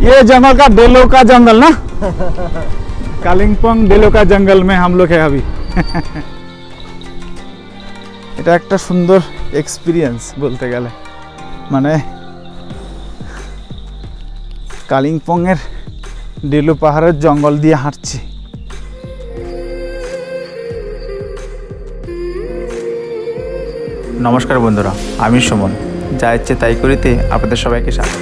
ये जंगल का डेलो का जंगल ना कालिम्पोंग डेलो का जंगल में हम लोग है अभी এটা একটা সুন্দর এক্সপিরিয়েন্স বলতে গেলে মানে কালিম্পংয়ের ডেলু পাহাড়ের জঙ্গল দিয়ে হাঁটছি নমস্কার বন্ধুরা আমি সুমন যা ইচ্ছে তাই করিতে আপনাদের সবাইকে স্বাগত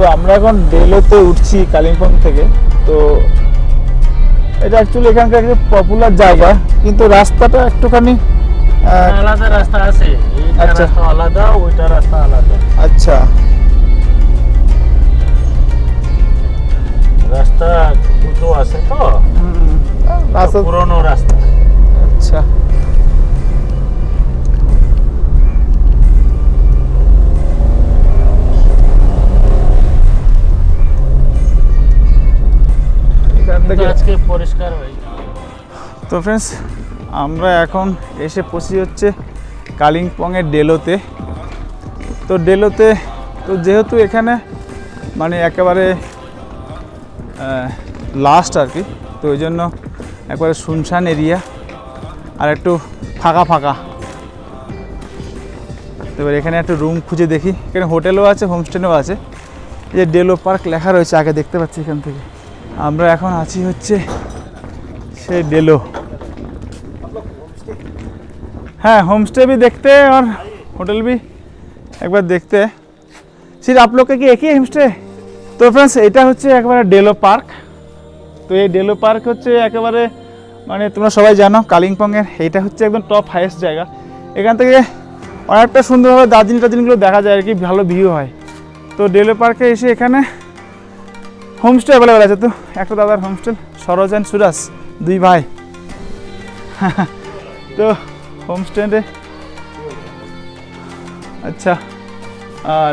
তো আমরা এখন ডেলোতে উঠছি কালিম্পং থেকে। তো এটা অ্যাকচুয়ালি এখানকার একটা পপুলার জায়গা কিন্তু রাস্তাটা একটুখানি আলাদা রাস্তা আছে। আচ্ছা। রাস্তা আলাদা ওইটা রাস্তা আলাদা। আচ্ছা। রাস্তা দুটো আছে তো? হুম, রাস্তা পুরনো রাস্তা। থেকে। আজকে পরিষ্কার হয়ে তো ফ্রেন্ডস আমরা এখন এসে পৌঁছি হচ্ছে কালিম্পংয়ের ডেলোতে। তো ডেলোতে তো যেহেতু এখানে মানে একেবারে লাস্ট আর কি তো ওই জন্য একবারে শুনশান এরিয়া আর একটু ফাঁকা ফাঁকা। তো এবার এখানে একটা রুম খুঁজে দেখি। এখানে হোটেলও আছে হোমস্টেও আছে। এই যে ডেলো পার্ক লেখা রয়েছে আগে দেখতে পাচ্ছি এখান থেকে। আমরা এখন আছি হচ্ছে সেই ডেলো हाँ होम स्टे भी देखते हैं और होटल भी एक बार देखते हैं सिर्फ आप लोग का কি একই হোম স্টে তো ফ্রেন্ডস এটা হচ্ছে একেবারে ডেলো পার্ক তো এই ডেলো পার্ক হচ্ছে একেবারে মানে তোমরা সবাই জানো কালিম্পংয়ের এইটা হচ্ছে একদম টপ হাইয়েস্ট জায়গা এখান থেকে অনেকটা সুন্দরভাবে দার্জিলিং টার্জিলিংগুলো দেখা যায় আর কি ভালো ভিউ হয় তো ডেলো পার্কে এসে এখানে হোমস্টে অ্যাভেলেবেল আছে তো? একটা দাদার হোমস্টেল সরোজ অ্যান্ড সুরাজ দুই ভাই। তো হোমস্টেডে আচ্ছা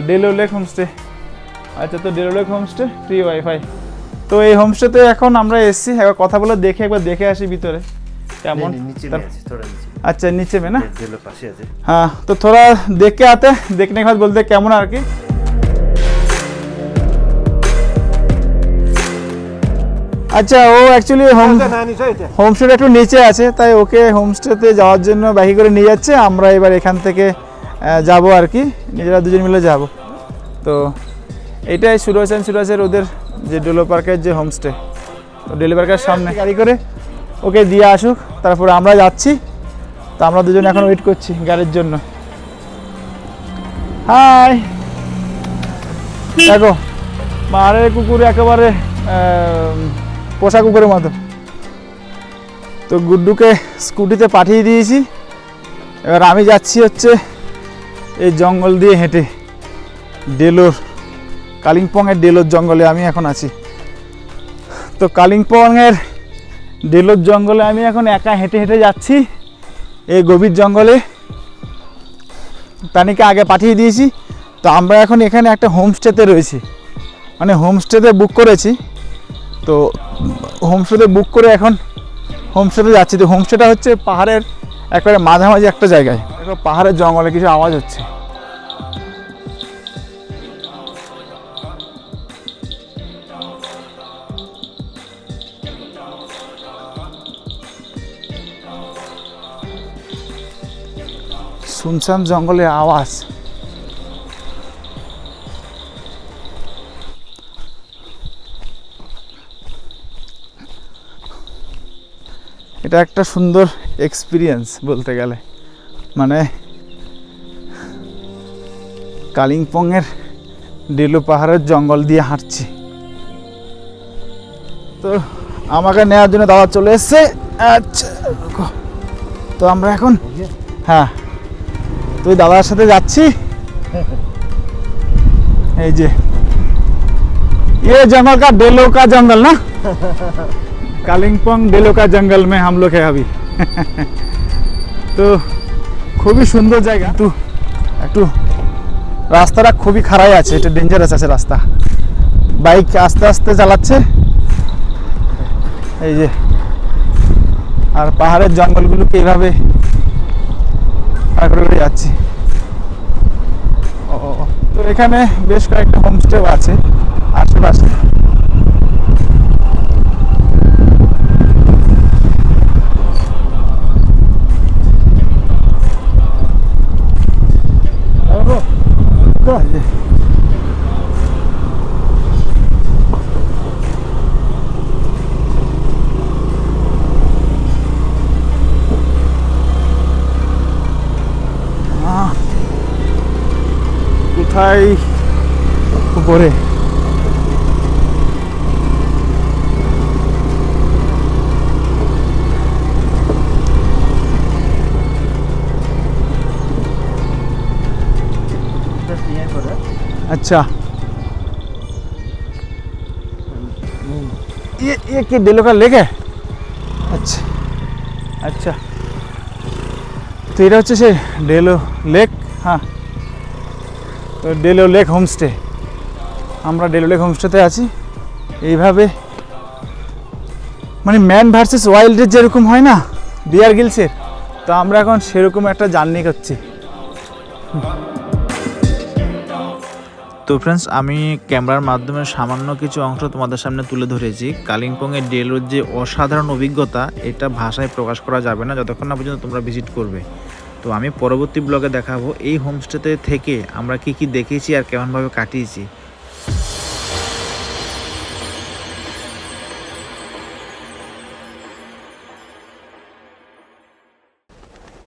ডেলো লেক হোমস্টে। আচ্ছা তো Deolo lake homestay free wifi তো এই হোমস্টেতে এখন আমরা এসছি একবার কথা বলে দেখে একবার দেখে আসি ভিতরে। কেমন? আচ্ছা নিচে মে না? হ্যাঁ তো থোড়া দেখে আতে দেখনে কে বলতে কেমন আর কি? আচ্ছা ও অ্যাকচুয়ালি হোম হোমস্টেটা একটু নিচে আছে তাই ওকে হোমস্টেতে যাওয়ার জন্য বাইকে করে নিয়ে যাচ্ছে। আমরা এবার এখান থেকে যাব আর কি। নিজেরা দুজন মিলে যাব। তো এটাই সুরজ অ্যান্ড সুরজের ওদের যে ডেলো পার্কের যে হোমস্টে তো ডেলো পার্কের সামনে। গাড়ি করে ওকে দিয়ে আসুক তারপরে আমরা যাচ্ছি। তো আমরা দুজন এখন ওয়েট করছি গাড়ির জন্য। হাই দেখো পাহাড়ের কুকুর একেবারে পোষা কুকুরের মতো। তো গুড্ডুকে স্কুটিতে পাঠিয়ে দিয়েছি। এবার আমি যাচ্ছি হচ্ছে এই জঙ্গল দিয়ে হেঁটে। ডেলোর, কালিম্পংয়ের ডেলোর জঙ্গলে আমি এখন আছি। তো কালিম্পংয়ের ডেলোর জঙ্গলে আমি এখন একা হেঁটে হেঁটে যাচ্ছি। এই গভীর জঙ্গলে। তানিকে আগে পাঠিয়ে দিয়েছি। তো আমরা এখন এখানে একটা হোমস্টেতে রয়েছি। মানে হোমস্টেতে বুক করেছি। তো হোমস্টেতে বুক করে এখন হোমস্টেতে যাচ্ছি। তো হোমস্টেটা হচ্ছে পাহাড়ের একেবারে মাঝামাঝি একটা জায়গায়। পাহাড়ের জঙ্গলে কিছু আওয়াজ হচ্ছে। শুনশান জঙ্গলের আওয়াজ। এটা একটা সুন্দর এক্সপিরিয়েন্স বলতে গেলে মানে কালিম্পংয়ের ডেলু পাহাড়ের জঙ্গল দিয়ে হাঁটছি তো আমাকে নেওয়ার জন্য দাদা চলে এসছে আচ্ছা তো আমরা এখন হ্যাঁ তুই দাদার সাথে যাচ্ছি এই যে ये जंगल का डेलो का जंगल ना কালিম্পং ডেলোকা জঙ্গল মে লোগ হ্যাঁ अभी তো, খুবই সুন্দর জায়গা। তো একটু, রাস্তাটা খুবই খারাপ আছে এটা ডেঞ্জারাস আছে রাস্তা। বাইক আস্তে আস্তে চালাচ্ছে। এই যে, আর পাহাড়ের জঙ্গলগুলোকে এইভাবে পার করে যাচ্ছি। ও তো এখানে বেশ কয়েকটা হোমস্টেও আছে, আশেপাশে এই যে। আহ, কোথায় উপরে अच्छा ये ये कि डेलो का लेक है আচ্ছা আচ্ছা তো এটা হচ্ছে সে ডেলো লেক হ্যাঁ তো ডেলো লেক হোমস্টে আমরা ডেলো লেক হোমস্টেতে আছি। এইভাবে মানে ম্যান ভার্সেস ওয়াইল্ডের যেরকম হয় না ডিয়ার গিলসের তো আমরা এখন সেরকম একটা জার্নি করছি। তো ফ্রেন্ডস আমি ক্যামেরার মাধ্যমে সামান্য কিছু অংশ তোমাদের সামনে তুলে ধরেছি। কালিম্পংয়ের ডেলোর যে অসাধারণ অভিজ্ঞতা, এটা ভাষায় প্রকাশ করা যাবে না, যতক্ষণ না পর্যন্ত তোমরা ভিজিট করবে। তো আমি পরবর্তী ব্লগে দেখাবো এই হোমস্টেতে থেকে আমরা কি কি দেখেছি আর কেমনভাবে কাটিয়েছি।